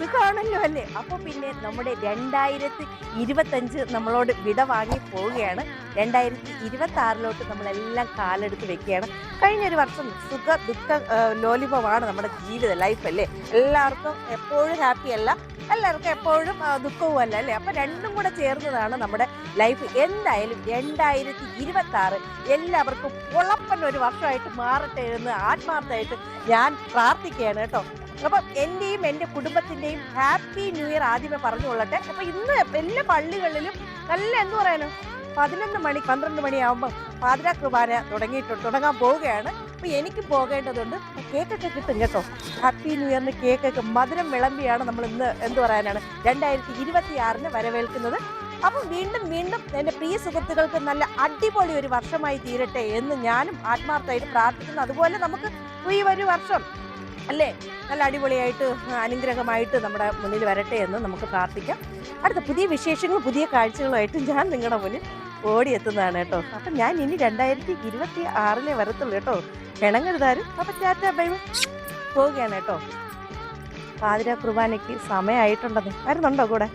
സുഖമാണല്ലോ അല്ലേ? അപ്പോൾ പിന്നെ നമ്മുടെ രണ്ടായിരത്തി ഇരുപത്തഞ്ച് നമ്മളോട് വിട വാങ്ങി പോവുകയാണ്. രണ്ടായിരത്തി ഇരുപത്തി ആറിലോട്ട് നമ്മളെല്ലാം കാലെടുത്ത് വെക്കുകയാണ്. കഴിഞ്ഞ ഒരു വർഷം സുഖ ദുഃഖ ലോലിപമാണ് നമ്മുടെ ജീവിത ലൈഫ് അല്ലേ? എല്ലാവർക്കും എപ്പോഴും ഹാപ്പി അല്ല. എല്ലാവർക്കും എപ്പോഴും ആ, ദുഃഖവും അല്ല അല്ലേ? അപ്പം രണ്ടും കൂടെ ചേർന്നതാണ് നമ്മുടെ ലൈഫ് എന്തായാലും രണ്ടായിരത്തി ഇരുപത്തി ആറ് എല്ലാവർക്കും പൊളപ്പൻ ഒരു വർഷമായിട്ട് മാറട്ടെ എന്ന് ആത്മാർത്ഥമായിട്ട് ഞാൻ പ്രാർത്ഥിക്കുകയാണ് കേട്ടോ. അപ്പം എന്റെയും എന്റെ കുടുംബത്തിന്റെയും ഹാപ്പി ന്യൂ ഇയർ ആദ്യമേ പറഞ്ഞുകൊള്ളട്ടെ അപ്പം ഇന്ന് എല്ലാ പള്ളികളിലും നല്ല എന്ന് പറയാനോ? പതിനൊന്ന് മണി പന്ത്രണ്ട് മണിയാകുമ്പോൾ പാതിരാ കുർബാന തുടങ്ങിയിട്ടുണ്ട് തുടങ്ങാൻ പോവുകയാണ്. അപ്പോൾ എനിക്ക് പോകേണ്ടതുണ്ട് കേക്കൊക്കെ കിട്ടും കേട്ടോ. ഹാപ്പി ന്യൂ ഇയറിന് കേക്കൊക്കെ മധുരം വിളമ്പിയാണ് നമ്മൾ ഇന്ന് എന്ത് പറയാനാണ്? രണ്ടായിരത്തി ഇരുപത്തി ആറിന് വരവേൽക്കുന്നത്. അപ്പം വീണ്ടും വീണ്ടും എന്റെ പ്രിയ സുഹൃത്തുക്കൾക്ക് നല്ല അടിപൊളി ഒരു വർഷമായി തീരട്ടെ എന്ന് ഞാനും ആത്മാർത്ഥമായിട്ട് പ്രാർത്ഥിക്കുന്നു. അതുപോലെ നമുക്ക് ഈ ഒരു വർഷം അല്ലേ? നല്ല അടിപൊളിയായിട്ട് അനുഗ്രഹമായിട്ട് നമ്മുടെ മുന്നിൽ വരട്ടെ എന്ന് നമുക്ക് പ്രാർത്ഥിക്കാം. അടുത്ത പുതിയ വിശേഷങ്ങളും പുതിയ കാഴ്ചകളുമായിട്ട് ഞാൻ നിങ്ങളുടെ മുന്നിൽ ഓടിയെത്തുന്നതാണ് കേട്ടോ. അപ്പം ഞാൻ ഇനി രണ്ടായിരത്തി ഇരുപത്തി ആറിലെ വരത്തുള്ളൂ കേട്ടോ. പിണങ്ങരുതാരും. അപ്പം ടാറ്റ ബൈബിൾ. പോവുകയാണ് കേട്ടോ. പാതിര കുർബാനയ്ക്ക് സമയമായിട്ടുണ്ടെന്ന്. വരുന്നുണ്ടോ കൂടെ?